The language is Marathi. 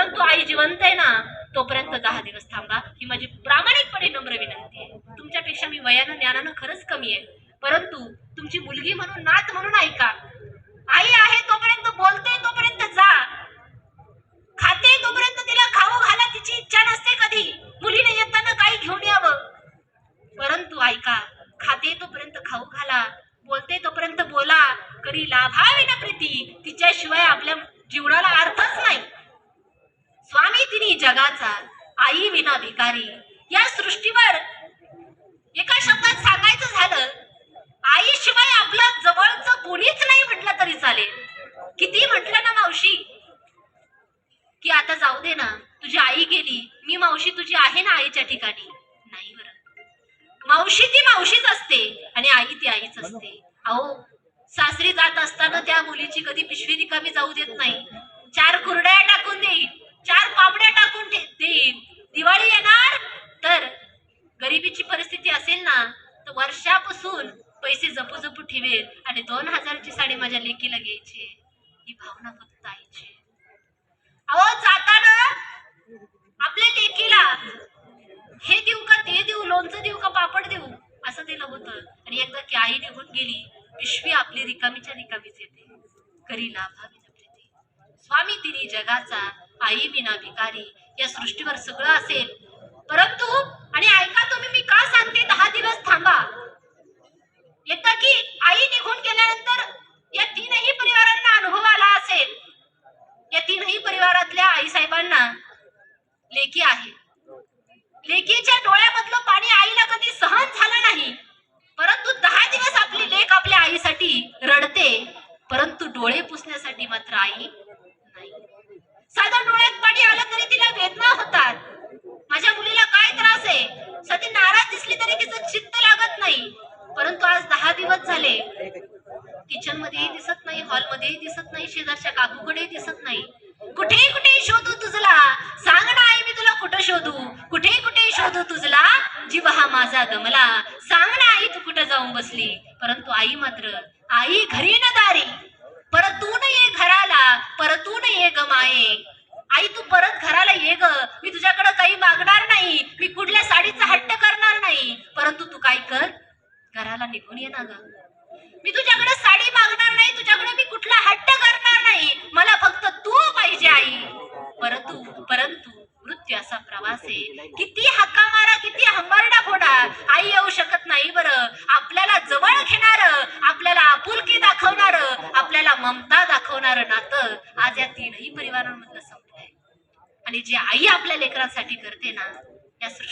परंतु आई जिवंत आहे ना तोपर्यंत दहा दिवस थांबा. ही माझी प्रामाणिकपणे नम्र विनंती आहे. तुमच्यापेक्षा मी वयानं ज्ञानानं खरंच कमी आहे. परंतु तुमची मुलगी म्हणून नात म्हणून ऐका. आई आहे तोपर्यंत बोलते तोपर्यंत जा. खाते तोपर्यंत तिला खाऊ घाला तिची इच्छा नसते कधी. मुलीने येताना काही घेऊन यावं. परंतु ऐका खाते तोपर्यंत खाऊ घाला बोलते तोपर्यंत बोला. करी लाभावी ना प्रीती तिच्याशिवाय आपल्या जीवनाला अर्थच नाही स्वामी तिनी जगाचा आई विना भिकारी या सृष्टीवर एका शब्दात सांगायचं झालं आईशिवाय आपलं जवळचं कोणीच नाही म्हटलं तरी चालेल. किती म्हटलं ना मावशी? की आता जाऊ दे ना तुझी आई गेली मी मावशी तुझी आहे ना आईच्या ठिकाणी? नाही बरं. मावशी ती मावशीच असते आणि आई ती आईच असते. अहो सासरी जात असताना त्या मुलीची कधी पिशवी रिकामी जाऊ देत नाही. चार कुरड्या टाकून देईल चार पापड्या टाकून दे- देईल दिवाळी येणार तर गरिबीची परिस्थिती असेल ना तर वर्षापासून पैसे जपू जपू ठेवेल आणि दोन हजारची साडी माझ्या लेकीला घ्यायची ही भावना फक्त आईची अहो जाताना आपल्या लेकीला हे देऊ का ते देऊ लोणचं देऊ का पापड देऊ असं दिलं होतं. आणि एकदा की आई निघून गेली पिशवी आपली रिकामीच्या रिकामीच येते. करी लाभावी प्रीती. स्वामी तिने जगाचा आई विना भिकारी या सृष्टीवर सगळं असेल. परंतु आणि आई मी का सांगते? दहा दिवस थांबा. एकदा की आई निघून गेल्यानंतर या तीनही परिवारांना अनुभव आला असेल. या तीनही परिवारातल्या आई साहेबांना लेखी आहे. लेकीच्या डोळ्यामधलं पाणी आईला कधी सहन झालं नाही. परंतु दहा दिवस आपली लेख आपल्या आईसाठी रडते. परंतु डोळे पुसण्यासाठी मात्र आई नाही. साधं डोळ्यात पाणी आलं तरी तिला वेदना होतात माझ्या मुलीला काय त्रास आहे सध्या नाराज दिसली तरी तिचं चित्त लागत नाही परंतु आज दहा दिवस झाले किचन मध्येही दिसत दिसत नाही शेजारच्या काकूकडेही दिसत नाही. कुठेही कुठे शोधू तुझला. सांग ना आई मी तुला कुठं शोधू? कुठेही कुठे शोधू तुझला. जीव हा माझा गमला. सांग ना आई तू कुठं जाऊन बसली? परंतु आई मात्र आई घरी न दारी. परतून ये घराला. परतून ये ग माये. आई तू परत घराला ये ग. मी तुझ्याकडे काही मागणार नाही. मी कुठल्या साडीचा हट्ट करणार नाही. परंतु तू काय कर? घराला निघून ये ना ग. मी तुझ्याकडे साडी मागणार नाही तुझ्याकडे मी कुठला हट्ट करणार नाही. मला फक्त तू पाहिजे आई. परंतु परंतु मृत्यू असा प्रवास. आहे किती हक्का मारा किती हंबरडा फोडा आई येऊ शकत नाही बरं. आपल्याला जवळ घेणार आपल्याला आपुलकी दाखवणार आपल्याला ममता दाखवणार नातं आज या तीनही परिवारांमधलं संपलंय. आणि जी आई आपल्या लेकरांसाठी करते ना या सृष्टी